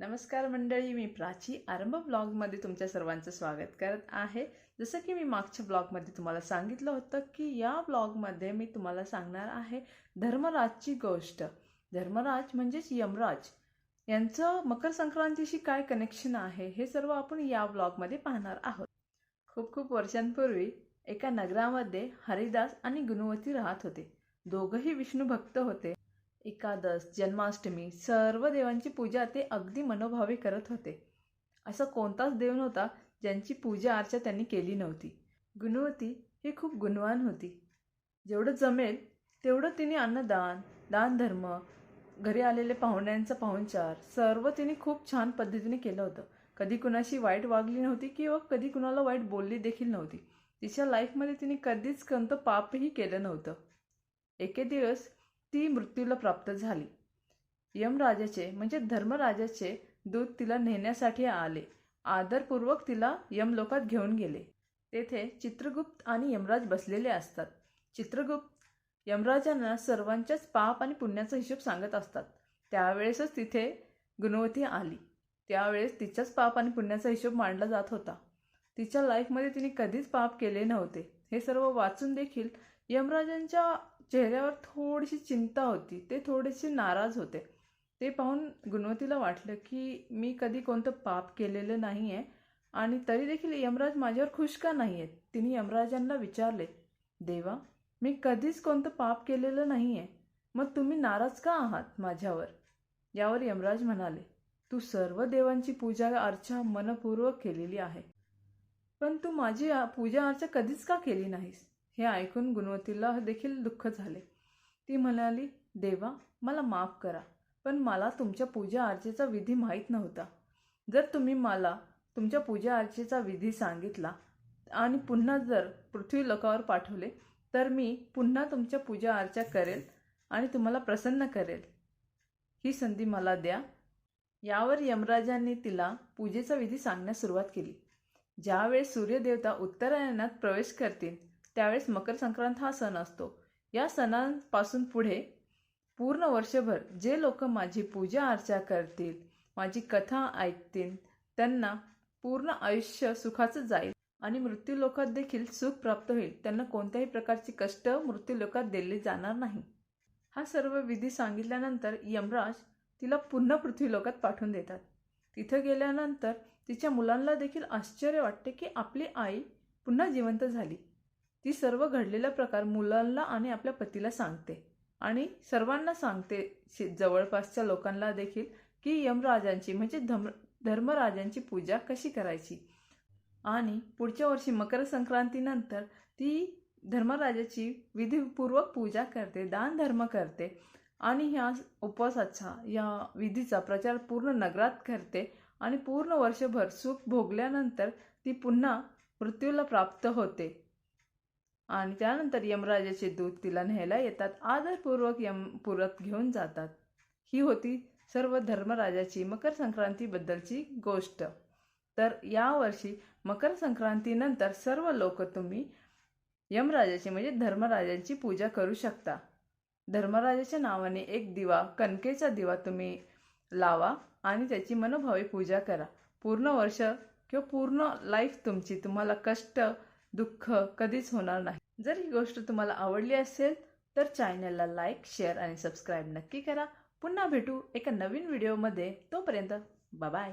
नमस्कार मंडळी मी प्राची. आरंभ ब्लॉगमध्ये तुमच्या सर्वांचं स्वागत करत आहे. जसं की मी मागच्या ब्लॉगमध्ये तुम्हाला सांगितलं होतं की या ब्लॉगमध्ये मी तुम्हाला सांगणार आहे धर्मराजची गोष्ट. धर्मराज म्हणजेच यमराज. यांचं मकर संक्रांतीशी काय कनेक्शन आहे हे सर्व आपण या ब्लॉगमध्ये पाहणार आहोत. खूप खूप वर्षांपूर्वी एका नगरामध्ये हरिदास आणि गुणवती राहत होते. दोघंही विष्णू भक्त होते. एकादश जन्माष्टमी सर्व देवांची पूजा ते अगदी मनोभावे करत होते. असा कोणताच देव नव्हता ज्यांची पूजा अर्चा त्यांनी केली नव्हती. गुणवती ही खूप गुणवान होती. जेवढं जमेल तेवढं तिने अन्नदान दानधर्म घरी आलेले पाहुण्यांचा पाहुणचार सर्व तिने खूप छान पद्धतीने केलं होतं. कधी कुणाशी वाईट वागली नव्हती किंवा कधी कुणाला वाईट बोलली देखील नव्हती. तिच्या लाईफमध्ये तिने कधीच कोणतं पापही केलं नव्हतं. एके दिवस ती मृत्यूला प्राप्त झाली. यमराजाचे म्हणजे धर्मराजाचे दूत तिला नेण्यासाठी आले. आदरपूर्वक तिला यमलोकात घेऊन गेले. तेथे चित्रगुप्त आणि यमराज बसलेले असतात. चित्रगुप्त यमराजांना सर्वांच्याच पाप आणि पुण्याचा हिशोब सांगत असतात. त्यावेळेसच तिथे गुणवती आली. त्यावेळेस तिच्याच पाप आणि पुण्याचा हिशोब मांडला जात होता. तिच्या लाईफमध्ये तिने कधीच पाप केले नव्हते. हे सर्व वाचून देखील यमराजांच्या चेहऱ्यावर थोडीशी चिंता होती. ते थोडेसे नाराज होते. ते पाहून गुणवतीला वाटलं की मी कधी कोणतं पाप केलेलं नाही आहे आणि तरी देखील यमराज माझ्यावर खुश का नाही आहेत तिने यमराजांना विचारले देवा मी कधीच कोणतं पाप केलेलं नाही आहे मग तुम्ही नाराज का आहात माझ्यावर? यावर यमराज म्हणाले तू सर्व देवांची पूजा अर्चा मनपूर्वक केलेली आहे. पण तू माझी पूजा अर्चा कधीच का केली नाहीस? हे ऐकून गुणवतीला देखील दुःख झाले. ती म्हणाली देवा मला माफ करा पण मला तुमच्या पूजा अर्चेचा विधी माहीत नव्हता. जर तुम्ही मला तुमच्या पूजा अर्चेचा विधी सांगितला आणि पुन्हा जर पृथ्वी लोकावर पाठवले तर मी पुन्हा तुमच्या पूजा अर्चा करेल आणि तुम्हाला प्रसन्न करेल. ही संधी मला द्या. यावर यमराजांनी तिला पूजेचा विधी सांगण्यास सुरुवात केली. ज्यावेळेस सूर्यदेवता उत्तरायणात प्रवेश करतील त्यावेळेस मकर संक्रांत हा सण असतो. या सणांपासून पुढे पूर्ण वर्षभर जे लोक माझी पूजा अर्चा करतील माझी कथा ऐकतील त्यांना पूर्ण आयुष्य सुखाचं जाईल आणि मृत्यू लोकात देखील सुख प्राप्त होईल त्यांना कोणत्याही प्रकारची कष्ट मृत्यू लोकात दिले जाणार नाही. हा सर्व विधी सांगितल्यानंतर यमराज तिला पुन्हा पृथ्वीलोकात पाठवून देतात. तिथं गेल्यानंतर तिच्या मुलांना देखील आश्चर्य वाटते की आपली आई पुन्हा जिवंत झाली. ती सर्व घडलेला प्रकार मुलांना आणि आपल्या पतीला सांगते. आणि सर्वांना सांगते जवळपासच्या लोकांना देखील की यमराजांची म्हणजे धर्म धर्मराजांची पूजा कशी करायची? आणि पुढच्या वर्षी मकर संक्रांतीनंतर ती धर्मराजाची विधीपूर्वक पूजा करते दान धर्म करते. आणि ह्या उपवासाचा या विधीचा प्रचार पूर्ण नगरात करते आणि पूर्ण वर्षभर सुख भोगल्यानंतर ती पुन्हा मृत्यूला प्राप्त होते. आणि त्यानंतर यमराजाचे दूत तिला न्यायला येतात आदरपूर्वक यमपुरात घेऊन जातात. ही होती सर्व धर्मराजाची मकर संक्रांतीबद्दलची गोष्ट. तर यावर्षी मकर संक्रांतीनंतर सर्व लोक तुम्ही यमराजाची म्हणजे धर्मराजांची पूजा करू शकता. धर्मराजाच्या नावाने एक दिवा कणकेचा दिवा तुम्ही लावा आणि त्याची मनोभावी पूजा करा. पूर्ण वर्ष किंवा पूर्ण लाईफ तुमची तुम्हाला कष्ट दुःख कधीच होणार नाही. जर ही गोष्ट तुम्हाला आवडली असेल तर चॅनलला लाईक शेअर आणि सबस्क्राईब नक्की करा. पुन्हा भेटू एका नवीन व्हिडिओमध्ये तोपर्यंत बाय